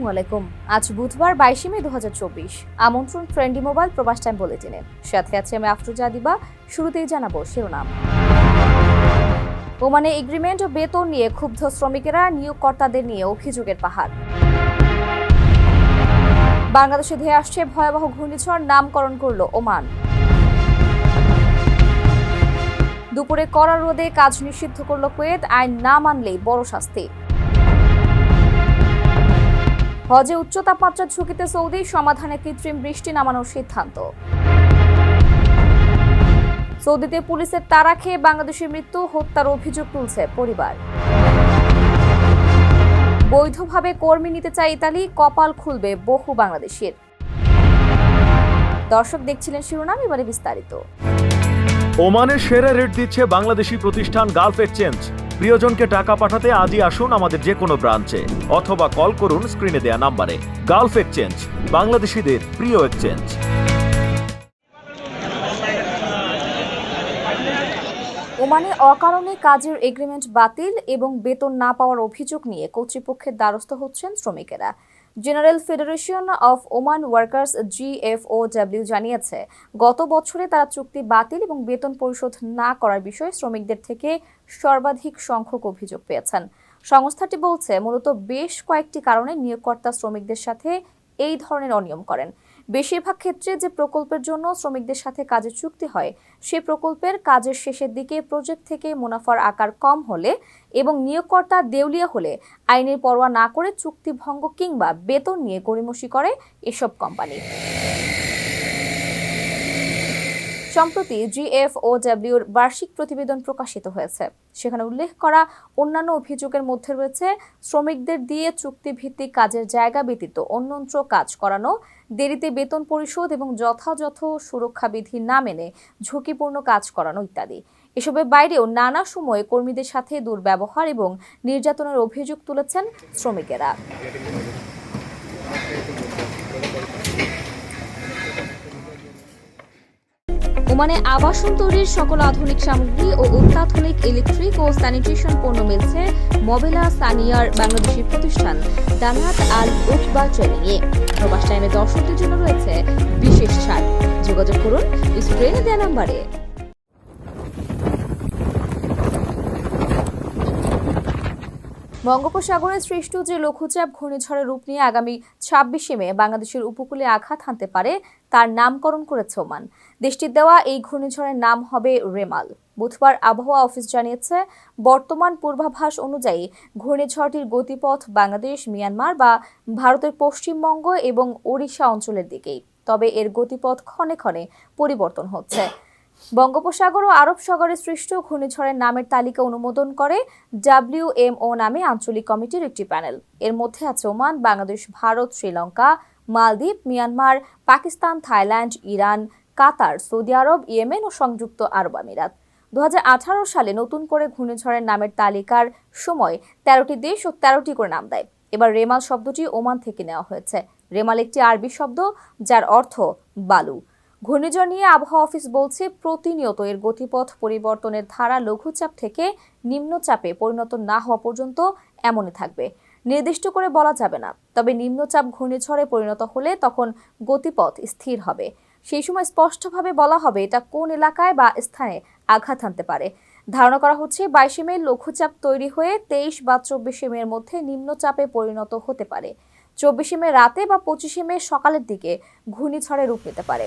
আসসালামু আলাইকুম। আজ বুধবার বাইশে মে দু আমন্ত্রণ ফ্রেন্ডি মোবাইল প্রবাস টাইম বুলেটিনে। সাথে আছে আমি আফরোজা দিবা। শুরুতেই জানাব শিরোনাম। ওমানে এগ্রিমেন্ট ও বেতন নিয়ে ক্ষুব্ধ শ্রমিকেরা, নিয়োগকর্তাদের নিয়ে অভিযোগের পাহাড়। বাংলাদেশে ধেয়ে আসছে ভয়াবহ ঘূর্ণিঝড়, নামকরণ করল ওমান। দুপুরে কড়া রোদে কাজ নিষিদ্ধ করল কুয়েত, আইন না মানলেই বড় শাস্তি। হজে উচ্চ তাপমাত্রার ঝুঁকিতে সৌদি সমাধানে কৃত্রিম বৃষ্টি নামানোর সিদ্ধান্ত। সৌদিতে পুলিশের তারা খেয়ে বাংলাদেশের মৃত্যু, হত্যার অভিযোগ তুলছে পরিবার। বৈধভাবে কর্মী নিতে চায় ইতালি, কপাল খুলবে বহু বাংলাদেশের। দর্শক দেখছিলেন শিরোনাম, এবারে বিস্তারিত। ওমানের সেরা রেট দিচ্ছে বাংলাদেশি প্রতিষ্ঠান গালফ এক্সচেঞ্জ। প্রিয়জনকে টাকা পাঠাতে আজই আসুন আমাদের যে কোনো ব্রাঞ্চে, অথবা কল করুন স্ক্রিনে দেয়া নাম্বারে। গালফ এক্সচেঞ্জ, বাংলাদেশিদের প্রিয় এক্সচেঞ্জ। ওমানে অকারণে কাজের এগ্রিমেন্ট বাতিল এবং বেতন না পাওয়ার অভিযোগ নিয়ে কর্তৃপক্ষের দ্বারস্থ হচ্ছেন শ্রমিকেরা। General federation of Oman workers GFOW জানিয়েছে, গত বছরে তারা চুক্তি বাতিল এবং বেতন পরিশোধ না করার বিষয়ে শ্রমিকদের থেকে সর্বাধিক সংখ্যক অভিযোগ পেয়েছেন। সংস্থাটি বলছে, মূলত বেশ কয়েকটি কারণে নিয়োগকর্তা শ্রমিকদের সাথে এই ধরনের অনিয়ম করেন। বেশিরভাগ ক্ষেত্রে যে প্রকল্পের জন্য শ্রমিকদের সাথে কাজের চুক্তি হয়, সে প্রকল্পের কাজের শেষের দিকে প্রজেক্ট থেকে মুনাফার আকার কম হলে এবং নিয়োগকর্তা দেউলিয়া হলে আইনের পরোয়া না করে চুক্তি ভঙ্গ কিংবা বেতন নিয়ে গড়িমসি করে এসব কোম্পানি। সম্প্রতি জিএফওডব্লিউর বার্ষিক প্রতিবেদন প্রকাশিত হয়েছে। সেখানে উল্লেখ করা, অন্যান্য অভিযোগের মধ্যে রয়েছে, শ্রমিকদের দিয়ে চুক্তিভিত্তিক কাজের জায়গা ব্যতীত অন্যত্র কাজ করানো, দেরিতে বেতন পরিশোধ এবং যথাযথ সুরক্ষা বিধি না মেনে ঝুঁকিপূর্ণ কাজ করানো ইত্যাদি। এসবের বাইরেও নানা সময়ে কর্মীদের সাথে দুর্ব্যবহার এবং নির্যাতনের অভিযোগ তুলেছেন শ্রমিকেরা। ওমানে আবাসন তৈরির সকল আধুনিক সামগ্রী ও অত্যাধুনিক ইলেকট্রিক ও স্যানিটেশন পণ্য মিলছে মবেলা সানিয়ার বাংলাদেশি প্রতিষ্ঠান দানাত আল উকবা ট্রেনিংয়ে। প্রবাস টাইমে দর্শকদের জন্য রয়েছে বিশেষ ছাড়। যোগাযোগ করুন, স্ক্রিনে দেওয়া নাম্বারে। বঙ্গোপসাগরে সৃষ্ট যে লঘুচাপ ঘূর্ণিঝড়ের রূপ নিয়ে আগামী ছাব্বিশে মে বাংলাদেশের উপকূলে আঘাত হানতে পারে তার নামকরণ করেছে ওমান। দেশটির দেওয়া এই ঘূর্ণিঝড়ের নাম হবে রেমাল। বুধবার আবহাওয়া অফিস জানিয়েছে, বর্তমান পূর্বাভাস অনুযায়ী ঘূর্ণিঝড়টির গতিপথ বাংলাদেশ, মিয়ানমার বা ভারতের পশ্চিমবঙ্গ এবং ওড়িশা অঞ্চলের দিকেই। তবে এর গতিপথ ক্ষণে ক্ষণে পরিবর্তন হচ্ছে। বঙ্গোপসাগর ও আরব সাগরে সৃষ্ট ঘূর্ণিঝড়ের নামের তালিকা অনুমোদন করে ডাব্লিউএমও নামে আঞ্চলিক কমিটির একটি প্যানেল। এর মধ্যে আছে ওমান, বাংলাদেশ, ভারত, শ্রীলঙ্কা মালদ্বীপ, Myanmar, Pakistan, Thailand, Iran, Qatar, Saudi আরব, ইয়েমেন ও সংযুক্ত আরব আমিরাত। দু হাজার আঠারো সালে নতুন করে ঘূর্ণিঝড়ের নামের তালিকার সময় তেরোটি দেশ ও তেরোটি করে নাম দেয়। এবার রেমাল শব্দটি ওমান থেকে নেওয়া হয়েছে। রেমাল একটি আরবি শব্দ, যার অর্থ বালু। ঘূর্ণিঝড় নিয়ে আবহাওয়া অফিস বলছে, প্রতিনিয়ত এর গতিপথ পরিবর্তনের ধারা লঘুচাপ থেকে নিম্নচাপে পরিণত না হওয়া পর্যন্ত এমনই থাকবে। নির্দিষ্ট করে বলা যাবে না। তবে নিম্নচাপ ঘূর্ণিঝড়ে পরিণত হলে তখন গতিপথ স্থির হবে। সেই সময় স্পষ্টভাবে বলা হবে এটা কোন এলাকায় বা স্থানে আঘাত আনতে পারে। ধারণা করা হচ্ছে বাইশে মে লঘুচাপ তৈরি হয়ে তেইশ বা চব্বিশে মের মধ্যে নিম্নচাপে পরিণত হতে পারে। চব্বিশে মে রাতে বা পঁচিশে মে সকালের দিকে ঘূর্ণিঝড়ে রূপ নিতে পারে।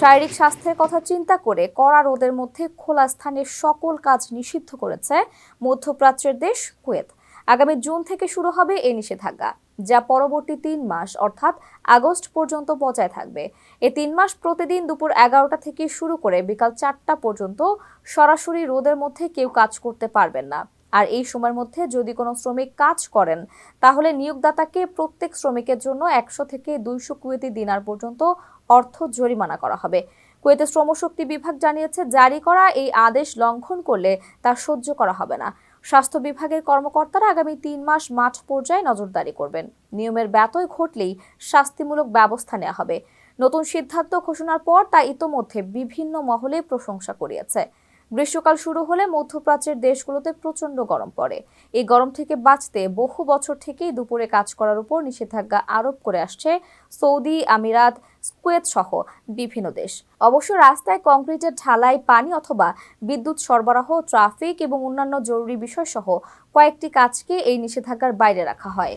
শারীরিক স্বাস্থ্যের কথা চিন্তা করে কড়া রোদের মধ্যে খোলা স্থানে সকল কাজ নিষিদ্ধ করেছে মধ্যপ্রাচ্যের দেশ কুয়েত। আগামী জুন থেকে শুরু হবে এই নিষেধাজ্ঞা, যা পরবর্তী তিন মাস, অর্থাৎ আগস্ট পর্যন্ত বজায় থাকবে। এ তিন মাস প্রতিদিন দুপুর এগারোটা থেকে শুরু করে বিকাল চারটা পর্যন্ত সরাসরি রোদের মধ্যে কেউ কাজ করতে পারবেন না। আর এই সময়ের মধ্যে যদি কোনো শ্রমিক কাজ করেন, তাহলে নিয়োগদাতাকে প্রত্যেক শ্রমিকের জন্য একশো থেকে দুইশো কুয়েতি দিনার পর্যন্ত অর্থ জরিমানা করা হবে। কুয়েতের শ্রমশক্তি বিভাগ জানিয়েছে, জারি করা এই আদেশ লঙ্ঘন করলে তা সহ্য করা হবে না। স্বাস্থ্য বিভাগের কর্মকর্তারা আগামী তিন মাস মাঠ পর্যায়ে নজরদারি করবেন। নিয়মের ব্যতয় ঘটলেই শাস্তিমূলক ব্যবস্থা নেওয়া হবে। নতুন সিদ্ধান্ত ঘোষণার পর তা ইতোমধ্যে বিভিন্ন মহলে প্রশংসা করিয়েছে গ্রীষ্মকাল শুরু হলে মধ্যপ্রাচ্যের দেশগুলোতে প্রচণ্ড গরম পড়ে। এই গরম থেকে বাঁচতে বহু বছর থেকেই দুপুরে কাজ করার উপর নিষেধাজ্ঞা আরোপ করে আসছে সৌদি, আমিরাত, কুয়েত সহ বিভিন্ন দেশ। অবশ্য রাস্তায় কংক্রিটের ঢালাই, পানি অথবা বিদ্যুৎ সরবরাহ, ট্রাফিক এবং অন্যান্য জরুরি বিষয় সহ কয়েকটি কাজকে এই নিষেধাজ্ঞার বাইরে রাখা হয়।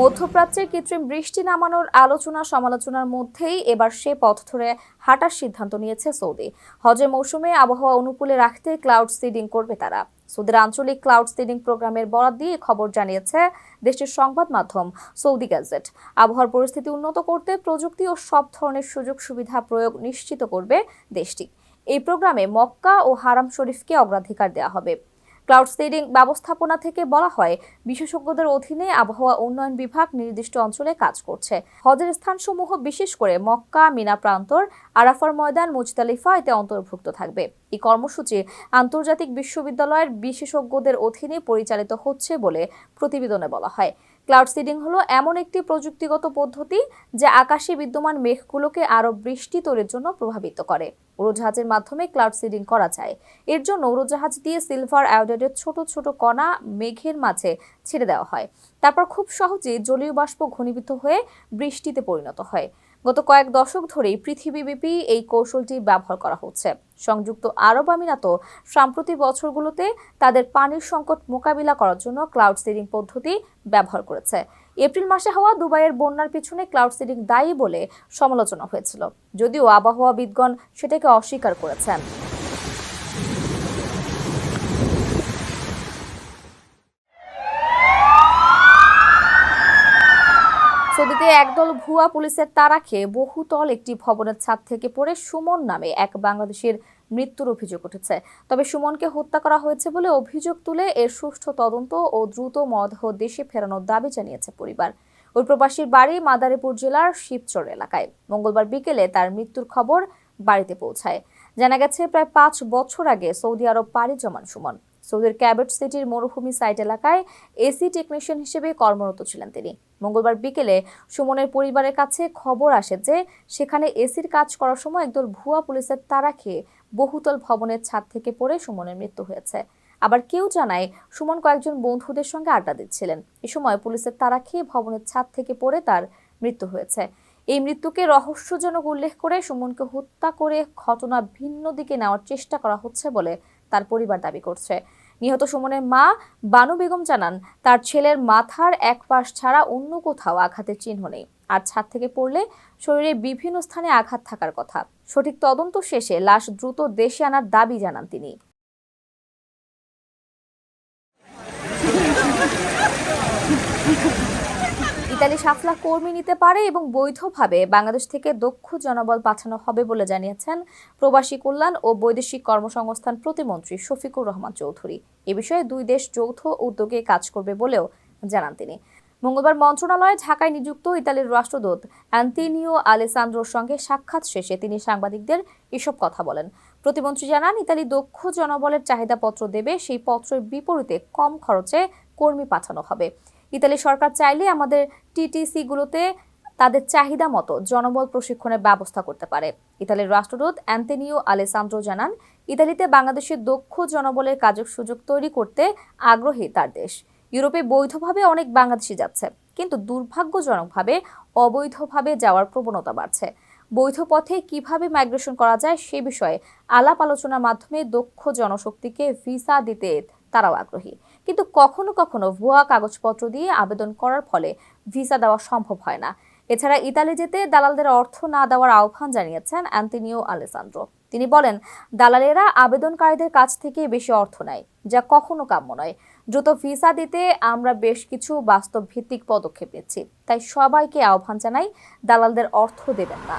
মধ্যপ্রাচ্যের কৃত্রিম বৃষ্টি নামানোর আলোচনা সমালোচনার মধ্যেই এবার সে পথ ধরে হাঁটার সিদ্ধান্ত নিয়েছে সৌদি। হজের মৌসুমে আবহাওয়া অনুকূলে রাখতে ক্লাউড সিডিং করবে তারা। সৌদির আঞ্চলিক ক্লাউড সিডিং প্রোগ্রামের বরাদ দিয়ে খবর জানিয়েছে দেশটির সংবাদ মাধ্যম সৌদি গ্যাজেট আবহাওয়ার পরিস্থিতি উন্নত করতে প্রযুক্তি ও সব ধরনের সুযোগ সুবিধা প্রয়োগ নিশ্চিত করবে দেশটি। এই প্রোগ্রামে মক্কা ও হারাম শরীফকে অগ্রাধিকার দেওয়া হবে। ক্লাউড সিডিং ব্যবস্থাপনা থেকে বলা হয়, বিশেষজ্ঞদের অধীনে আবহাওয়া উন্নয়ন বিভাগ নির্দিষ্ট অঞ্চলে কাজ করছে। হজের স্থানসমূহ বিশেষ করে মক্কা, মিনা প্রান্তর, আরাফার ময়দান, মুজতালিফা এতে অন্তর্ভুক্ত থাকবে। এই কর্মসূচি আন্তর্জাতিক বিশ্ববিদ্যালয়ের বিশেষজ্ঞদের অধীনে পরিচালিত হচ্ছে বলে প্রতিবেদনে বলা হয়। ক্লাউড সিডিং হলো এমন একটি প্রযুক্তিগত পদ্ধতি যা আকাশে বিদ্যমান মেঘগুলোকে আরও বৃষ্টি তৈরির জন্য প্রভাবিত করে। উড়োজাহাজের মাধ্যমে ক্লাউড সিডিং করা যায়। এর জন্য উড়োজাহাজ দিয়ে সিলভার আয়োডাইডের ছোট ছোট কণা মেঘের মাঝে ছেড়ে দেওয়া হয়। তারপর খুব সহজেই জলীয় বাষ্প ঘনীভূত হয়ে বৃষ্টিতে পরিণত হয়। গত কয়েক দশক ধরেই পৃথিবীব্যাপী এই কৌশলটি ব্যবহার করা হচ্ছে। সংযুক্ত আরব আমিরাতও সাম্প্রতিক বছরগুলোতে তাদের পানির সংকট মোকাবিলা করার জন্য ক্লাউড সিডিং পদ্ধতি ব্যবহার করেছে। এপ্রিল মাসে হওয়া দুবাইয়ের বন্যার পিছনে ক্লাউড সিডিং দায়ী বলে সমালোচনা হয়েছিল। যদিও আবহাওয়াবিদগণ সেটাকে অস্বীকার করেছেন। সৌদিতে একদল ভুয়া পুলিশের তাড়া খেয়ে বহুতল একটি ভবনের ছাদ থেকে পড়ে সুমন নামে এক বাংলাদেশের মৃত্যুর অভিযোগ উঠেছে। তবে সুমনকে হত্যা করা হয়েছে বলে অভিযোগ তুলে এর সুষ্ঠু তদন্ত ও দ্রুত মরদেহ দেশে ফেরানোর দাবি জানিয়েছে পরিবার। ওই প্রবাসীর বাড়ি মাদারীপুর জেলার শিবচর এলাকায়। মঙ্গলবার বিকেলে তার মৃত্যুর খবর বাড়িতে পৌঁছায়। জানা গেছে, প্রায় পাঁচ বছর আগে সৌদি আরব পাড়ি জমান সুমন। সৌদির ক্যাবেট সিটির মরুভূমি সাইট এলাকায় এসি টেকনিশিয়ান হিসেবে কর্মরত ছিলেন তিনি। মঙ্গলবার বিকেলে সুমনের পরিবারের কাছে খবর আসে যে, সেখানে এসির কাজ করার সময় একদল ভুয়া পুলিশের তারা খেয়ে বহুতল ভবনের ছাদ থেকে পড়ে সুমনের মৃত্যু হয়েছে। আবার কেউ জানায়, সুমন কয়েকজন বন্ধুদের সঙ্গে আড্ডা দিচ্ছিলেন। এ সময় পুলিশের তারা খেয়ে ভবনের ছাদ থেকে পড়ে তার মৃত্যু হয়েছে। এই মৃত্যুকে রহস্যজনক উল্লেখ করে সুমনকে হত্যা করে ঘটনা ভিন্ন দিকে নেওয়ার চেষ্টা করা হচ্ছে বলে তার পরিবার দাবি করছে। নিহত সুমনের মা বানু বেগম জানান, তার ছেলের মাথার এক পাশ ছাড়া অন্য কোথাও আঘাতের চিহ্ন নেই। আর ছাদ থেকে পড়লে শরীরে বিভিন্ন স্থানে আঘাত থাকার কথা। সঠিক তদন্ত শেষে লাশ দ্রুত দেশে আনার দাবি জানান তিনি। ইতালি সাত লাখ কর্মী নিতে পারে এবং বৈধভাবে বাংলাদেশ থেকে দক্ষ জনবল পাঠানো হবে বলে জানিয়েছেন প্রবাসী কল্যাণ ও বৈদেশিক কর্মসংস্থান প্রতিমন্ত্রী শফিকুর রহমান চৌধুরী। এ বিষয়ে দুই দেশ যৌথ উদ্যোগে কাজ করবে বলেও জানান তিনি। মঙ্গলবার মন্ত্রণালয়ে ঢাকায় নিযুক্ত ইতালির রাষ্ট্রদূত অ্যান্তিনিও আলেসান্দ্রোর সঙ্গে সাক্ষাৎ শেষে তিনি সাংবাদিকদের এসব কথা বলেন। প্রতিমন্ত্রী জানান, ইতালি দক্ষ জনবলের চাহিদাপত্র দেবে, সেই পত্রের বিপরীতে কম খরচে কর্মী পাঠানো হবে। ইতালি সরকার চাইলে আমাদের টিটিসিগুলোতে তাদের চাহিদা মতো জনবল প্রশিক্ষণের ব্যবস্থা করতে পারে। ইতালির রাষ্ট্রদূত অ্যান্তেনিও আলেসান্দ্রো জানান, ইতালিতে বাংলাদেশের দক্ষ জনবলের কাজের সুযোগ তৈরি করতে আগ্রহী তার দেশ। ইউরোপে বৈধভাবে অনেক বাংলাদেশি যাচ্ছে, কিন্তু দুর্ভাগ্যজনকভাবে অবৈধভাবে যাওয়ার প্রবণতা বাড়ছে। বৈধ পথে কীভাবে মাইগ্রেশন করা যায় সে বিষয়ে আলাপ আলোচনার মাধ্যমে দক্ষ জনশক্তিকে ভিসা দিতে তারাও আগ্রহী। কিন্তু কখনো কখনো ভুয়া কাগজপত্র দিয়ে আবেদন করার ফলে ভিসা দেওয়া সম্ভব হয় না। এছাড়া ইতালি যেতে দালালদের অর্থ না দেওয়ার আহ্বান জানিয়েছেন অ্যান্টনিও আলেসান্দ্রো। তিনি বলেন, দালালেরা আবেদনকারীদের কাছ থেকে বেশি অর্থ নেয়, যা কখনো কাম্য নয়। দ্রুত ভিসা দিতে আমরা বেশ কিছু বাস্তব ভিত্তিক পদক্ষেপ নিচ্ছি, তাই সবাইকে আহ্বান জানাই, দালালদের অর্থ দেবেন না।